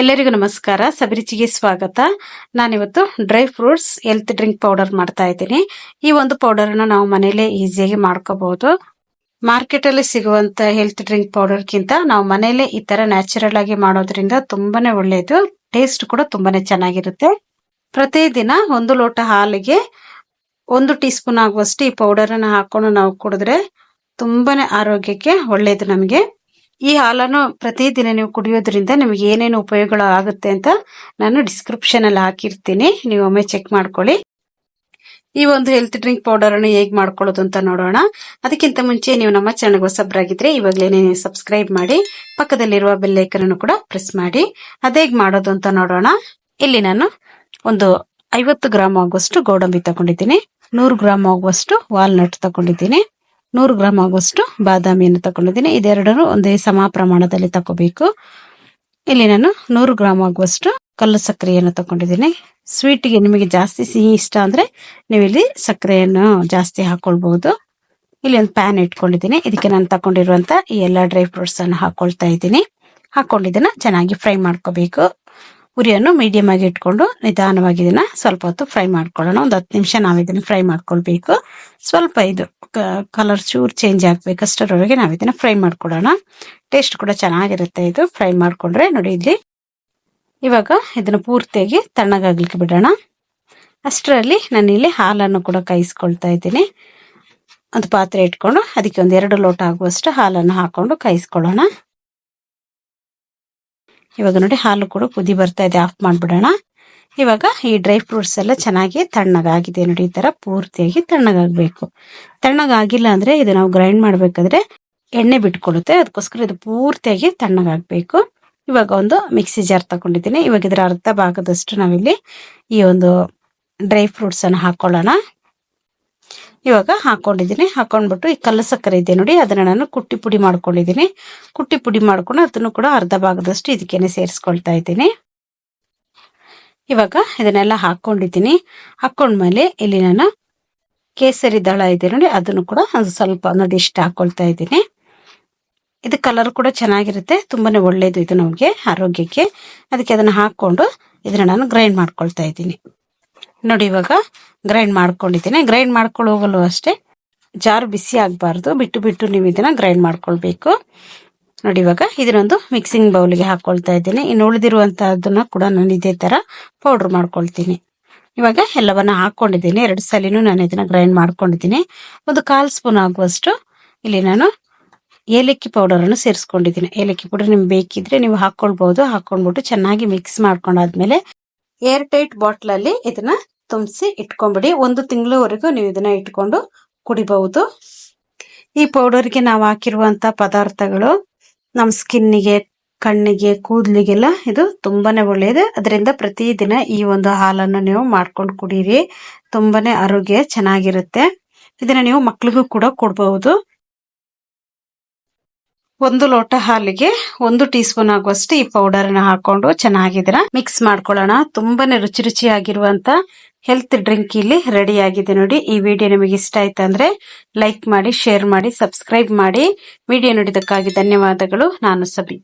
ಎಲ್ಲರಿಗೂ ನಮಸ್ಕಾರ. ಸಬಿರುಚಿಗೆ ಸ್ವಾಗತ. ನಾನಿವತ್ತು dry fruits health drink powder ಮಾಡ್ತಾ ಇದ್ದೀನಿ. ಈ ಒಂದು ಪೌಡರ್ ಅನ್ನ ನಾವು ಮನೇಲೆ ಈಸಿಯಾಗಿ ಮಾಡ್ಕೋಬಹುದು. ಮಾರ್ಕೆಟ್ ಅಲ್ಲಿ ಸಿಗುವಂತ ಹೆಲ್ತ್ ಡ್ರಿಂಕ್ ಪೌಡರ್ ಗಿಂತ ನಾವು ಮನೇಲೆ ಈ ತರ ನ್ಯಾಚುರಲ್ ಆಗಿ ಮಾಡೋದ್ರಿಂದ ತುಂಬಾನೇ ಒಳ್ಳೆಯದು ಟೇಸ್ಟ್ ಕೂಡ ತುಂಬಾನೇ ಚೆನ್ನಾಗಿರುತ್ತೆ. ಪ್ರತಿದಿನ ಒಂದು ಲೋಟ ಹಾಲಿಗೆ ಒಂದು ಟೀ ಸ್ಪೂನ್ ಆಗುವಷ್ಟು ಈ ಪೌಡರ್ ಅನ್ನ ಹಾಕೊಂಡು ನಾವು ಕುಡಿದ್ರೆ ತುಂಬಾನೇ ಆರೋಗ್ಯಕ್ಕೆ ಒಳ್ಳೆಯದು ನಮಗೆ. ಈ ಹಾಲನ್ನು ಪ್ರತಿದಿನ ನೀವು ಕುಡಿಯೋದ್ರಿಂದ ನಿಮಗೆ ಏನೇನು ಉಪಯೋಗಗಳು ಆಗುತ್ತೆ ಅಂತ ನಾನು ಡಿಸ್ಕ್ರಿಪ್ಷನ್ ಅಲ್ಲಿ ಹಾಕಿರ್ತೀನಿ. ನೀವು ಒಮ್ಮೆ ಚೆಕ್ ಮಾಡ್ಕೊಳ್ಳಿ. ಈ ಒಂದು ಹೆಲ್ತ್ ಡ್ರಿಂಕ್ ಪೌಡರ್ ಅನ್ನು ಹೇಗೆ ಮಾಡ್ಕೊಳ್ಳೋದು ಅಂತ ನೋಡೋಣ. ಅದಕ್ಕಿಂತ ಮುಂಚೆ ನೀವು ನಮ್ಮ ಚಾನಲ್ ಹೊಸಬ್ರಾಗಿದ್ರೆ ಇವಾಗಲೇ ನೀವು ಸಬ್ಸ್ಕ್ರೈಬ್ ಮಾಡಿ, ಪಕ್ಕದಲ್ಲಿರುವ ಬೆಲ್ಲೈಕನ್ ಅನ್ನು ಕೂಡ ಪ್ರೆಸ್ ಮಾಡಿ. ಅದೇಗ್ ಮಾಡೋದು ಅಂತ ನೋಡೋಣ. ಇಲ್ಲಿ ನಾನು ಒಂದು ಐವತ್ತು ಗ್ರಾಮ್ ಆಗುವಷ್ಟು ಗೋಡಂಬಿ ತಗೊಂಡಿದ್ದೀನಿ. ನೂರು ಗ್ರಾಮ್ ಆಗುವಷ್ಟು ವಾಲ್ನಟ್ ತಗೊಂಡಿದ್ದೀನಿ. ನೂರು ಗ್ರಾಮ್ ಆಗುವಷ್ಟು ಬಾದಾಮಿಯನ್ನು ತಗೊಂಡಿದ್ದೀನಿ ಇದೆರಡನ್ನು ಒಂದೇ ಸಮ ಪ್ರಮಾಣದಲ್ಲಿ ತಗೋಬೇಕು ಇಲ್ಲಿ ನಾನು ನೂರು ಗ್ರಾಮ್ ಆಗುವಷ್ಟು ಕಲ್ಲು ಸಕ್ಕರೆಯನ್ನು ತಗೊಂಡಿದ್ದೀನಿ ಸ್ವೀಟಿಗೆ ನಿಮಗೆ ಜಾಸ್ತಿ ಸಿಹಿ ಇಷ್ಟ ಅಂದರೆ ನೀವು ಇಲ್ಲಿ ಸಕ್ಕರೆಯನ್ನು ಜಾಸ್ತಿ ಹಾಕೊಳ್ಬಹುದು. ಇಲ್ಲಿ ಒಂದು ಪ್ಯಾನ್ ಇಟ್ಕೊಂಡಿದ್ದೀನಿ. ಇದಕ್ಕೆ ನಾನು ತಗೊಂಡಿರುವಂಥ ಈ ಎಲ್ಲ ಡ್ರೈ ಫ್ರೂಟ್ಸ್ ಅನ್ನು ಹಾಕೊಳ್ತಾ ಇದ್ದೀನಿ. ಹಾಕ್ಕೊಂಡಿದ್ದನ್ನು ಚೆನ್ನಾಗಿ ಫ್ರೈ ಮಾಡ್ಕೋಬೇಕು. ಉರಿಯನ್ನು ಮೀಡಿಯಂ ಆಗಿ ಇಟ್ಕೊಂಡು ನಿಧಾನವಾಗಿ ಇದನ್ನ ಸ್ವಲ್ಪ ಹೊತ್ತು ಫ್ರೈ ಮಾಡ್ಕೊಳ್ಳೋಣ. ಒಂದು ಹತ್ತು ನಿಮಿಷ ನಾವು ಇದನ್ನ ಫ್ರೈ ಮಾಡ್ಕೊಳ್ಬೇಕು. ಸ್ವಲ್ಪ ಇದು ಕಲರ್ ಚೂರ್ ಚೇಂಜ್ ಆಗ್ಬೇಕು. ಅಷ್ಟರೊಳಗೆ ನಾವು ಇದನ್ನ ಫ್ರೈ ಮಾಡ್ಕೊಡೋಣ. ಟೇಸ್ಟ್ ಕೂಡ ಚೆನ್ನಾಗಿರುತ್ತೆ ಇದು. ಫ್ರೈ ಮಾಡ್ಕೊಂಡ್ರೆ ನೋಡಿ ಇಲ್ಲಿ ಇವಾಗ ಇದನ್ನ ಪೂರ್ತಿಯಾಗಿ ತಣ್ಣಗಾಗ್ಲಿಕ್ಕೆ ಬಿಡೋಣ. ಅಷ್ಟರಲ್ಲಿ ನಾನು ಇಲ್ಲಿ ಹಾಲನ್ನು ಕೂಡ ಕಾಯಿಸ್ಕೊಳ್ತಾ ಇದ್ದೀನಿ. ಒಂದು ಪಾತ್ರೆ ಇಟ್ಕೊಂಡು ಅದಕ್ಕೆ ಒಂದು ಎರಡು ಲೋಟ ಆಗುವಷ್ಟು ಹಾಲನ್ನು ಹಾಕೊಂಡು ಕಾಯಿಸ್ಕೊಳ್ಳೋಣ. ಇವಾಗ ನೋಡಿ ಹಾಲು ಕೂಡ ಕುದಿ ಬರ್ತಾ ಇದೆ. ಆಫ್ ಮಾಡ್ಬಿಡೋಣ. ಇವಾಗ ಈ ಡ್ರೈ ಫ್ರೂಟ್ಸ್ ಎಲ್ಲ ಚೆನ್ನಾಗಿ ತಣ್ಣಗಾಗಿದೆ ನೋಡಿ, ಈ ತರ ಪೂರ್ತಿಯಾಗಿ ತಣ್ಣಗಾಗಬೇಕು. ತಣ್ಣಗಾಗಿಲ್ಲ ಅಂದ್ರೆ ಇದು ನಾವು ಗ್ರೈಂಡ್ ಮಾಡ್ಬೇಕಾದ್ರೆ ಎಣ್ಣೆ ಬಿಟ್ಕೊಳ್ಳುತ್ತೆ. ಅದಕ್ಕೋಸ್ಕರ ಇದು ಪೂರ್ತಿಯಾಗಿ ತಣ್ಣಗಾಗಬೇಕು. ಇವಾಗ ಒಂದು ಮಿಕ್ಸಿ ಜಾರ್ ತಗೊಂಡಿದ್ದೀನಿ. ಇವಾಗ ಇದರ ಅರ್ಧ ಭಾಗದಷ್ಟು ನಾವಿಲ್ಲಿ ಈ ಒಂದು ಡ್ರೈ ಫ್ರೂಟ್ಸ್ ಅನ್ನು ಹಾಕೊಳ್ಳೋಣ. ಇವಾಗ ಹಾಕೊಂಡಿದ್ದೀನಿ. ಹಾಕೊಂಡ್ಬಿಟ್ಟು ಈ ಕಲ್ಲು ಸಕ್ಕರೆ ಇದೆ ನೋಡಿ, ಅದನ್ನ ನಾನು ಕುಟ್ಟಿ ಪುಡಿ ಮಾಡ್ಕೊಂಡಿದ್ದೀನಿ. ಕುಟ್ಟಿ ಪುಡಿ ಮಾಡ್ಕೊಂಡು ಅದನ್ನು ಕೂಡ ಅರ್ಧ ಭಾಗದಷ್ಟು ಇದಕ್ಕೇನೆ ಸೇರಿಸ್ಕೊಳ್ತಾ ಇದ್ದೀನಿ. ಇವಾಗ ಇದನ್ನೆಲ್ಲ ಹಾಕೊಂಡಿದ್ದೀನಿ. ಹಾಕೊಂಡ್ಮೇಲೆ ಇಲ್ಲಿ ನಾನು ಕೇಸರಿ ದಳ ಇದೆ ನೋಡಿ, ಅದನ್ನು ಕೂಡ ಸ್ವಲ್ಪ ನೋಡಿ ಇಷ್ಟ ಹಾಕೊಳ್ತಾ ಇದ್ದೀನಿ. ಇದು ಕಲರ್ ಕೂಡ ಚೆನ್ನಾಗಿರುತ್ತೆ, ತುಂಬಾನೇ ಒಳ್ಳೇದು ಇದು ನಮಗೆ ಆರೋಗ್ಯಕ್ಕೆ. ಅದಕ್ಕೆ ಅದನ್ನ ಹಾಕ್ಕೊಂಡು ಇದನ್ನ ನಾನು ಗ್ರೈಂಡ್ ಮಾಡ್ಕೊಳ್ತಾ ಇದ್ದೀನಿ. ನೋಡಿ, ಇವಾಗ ಗ್ರೈಂಡ್ ಮಾಡ್ಕೊಂಡಿದ್ದೀನಿ. ಗ್ರೈಂಡ್ ಮಾಡ್ಕೊಳ್ಳೋಗಲು ಅಷ್ಟೇ, ಜಾರು ಬಿಸಿ ಆಗಬಾರ್ದು. ಬಿಟ್ಟು ಬಿಟ್ಟು ನೀವು ಇದನ್ನ ಗ್ರೈಂಡ್ ಮಾಡ್ಕೊಳ್ಬೇಕು. ನೋಡಿ ಇವಾಗ ಇದನ್ನೊಂದು ಮಿಕ್ಸಿಂಗ್ ಬೌಲ್ಗೆ ಹಾಕೊಳ್ತಾ ಇದ್ದೀನಿ. ಇನ್ನು ಉಳಿದಿರುವಂತಹದನ್ನ ಕೂಡ ನಾನು ಇದೇ ತರ ಪೌಡರ್ ಮಾಡ್ಕೊಳ್ತೀನಿ. ಇವಾಗ ಎಲ್ಲವನ್ನ ಹಾಕೊಂಡಿದ್ದೀನಿ. ಎರಡು ಸಲಿನೂ ನಾನು ಇದನ್ನ ಗ್ರೈಂಡ್ ಮಾಡ್ಕೊಂಡಿದ್ದೀನಿ. ಒಂದು ಕಾಲ್ ಸ್ಪೂನ್ ಆಗುವಷ್ಟು ಇಲ್ಲಿ ನಾನು ಏಲಕ್ಕಿ ಪೌಡರ್ ಅನ್ನು ಸೇರಿಸ್ಕೊಂಡಿದ್ದೀನಿ. ಏಲಕ್ಕಿ ಪೌಡರ್ ನಿಮ್ಗೆ ಬೇಕಿದ್ರೆ ನೀವು ಹಾಕೊಳ್ಬಹುದು ಹಾಕೊಂಡ್ಬಿಟ್ಟು ಚೆನ್ನಾಗಿ ಮಿಕ್ಸ್ ಮಾಡ್ಕೊಂಡಾದ್ಮೇಲೆ ಏರ್ ಟೈಟ್ ಬಾಟ್ಲ್ ಅಲ್ಲಿ ಇದನ್ನ ತುಂಬಿಸಿ ಇಟ್ಕೊಂಡ್ಬಿಡಿ ಒಂದು ತಿಂಗಳವರೆಗೂ ನೀವು ಇದನ್ನ ಇಟ್ಕೊಂಡು ಕುಡಿಬಹುದು. ಈ ಪೌಡರ್ಗೆ ನಾವು ಹಾಕಿರುವಂತ ಪದಾರ್ಥಗಳು ನಮ್ಮ ಸ್ಕಿನ್ನಿಗೆ, ಕಣ್ಣಿಗೆ, ಕೂದಲಿಗೆಲ್ಲ ಇದು ತುಂಬಾನೇ ಒಳ್ಳೆಯದು ಅದರಿಂದ ಪ್ರತಿದಿನ ಈ ಒಂದು ಹಾಲನ್ನು ನೀವು ಮಾಡ್ಕೊಂಡು ಕುಡೀರಿ. ತುಂಬಾನೇ ಆರೋಗ್ಯ ಚೆನ್ನಾಗಿರುತ್ತೆ. ಇದನ್ನ ನೀವು ಮಕ್ಕಳಿಗೂ ಕೂಡ ಕೊಡಬಹುದು. ಒಂದು ಲೋಟ ಹಾಲಿಗೆ ಒಂದು ಟೀ ಸ್ಪೂನ್ ಆಗುವಷ್ಟು ಈ ಪೌಡರ್ ಹಾಕೊಂಡು ಚೆನ್ನಾಗಿದ್ರ ಮಿಕ್ಸ್ ಮಾಡ್ಕೊಳ್ಳೋಣ. ತುಂಬಾನೇ ರುಚಿ ರುಚಿಯಾಗಿರುವಂತ ಹೆಲ್ತ್ ಡ್ರಿಂಕ್ ಇಲ್ಲಿ ರೆಡಿ ಆಗಿದೆ ನೋಡಿ. ಈ ವಿಡಿಯೋ ನಿಮಗೆ ಇಷ್ಟ ಆಯ್ತು ಅಂದ್ರೆ ಲೈಕ್ ಮಾಡಿ ಶೇರ್ ಮಾಡಿ ಸಬ್ಸ್ಕ್ರೈಬ್ ಮಾಡಿ. ವಿಡಿಯೋ ನೋಡಿದಕ್ಕಾಗಿ ಧನ್ಯವಾದಗಳು. ನಾನು ಸಬಿ.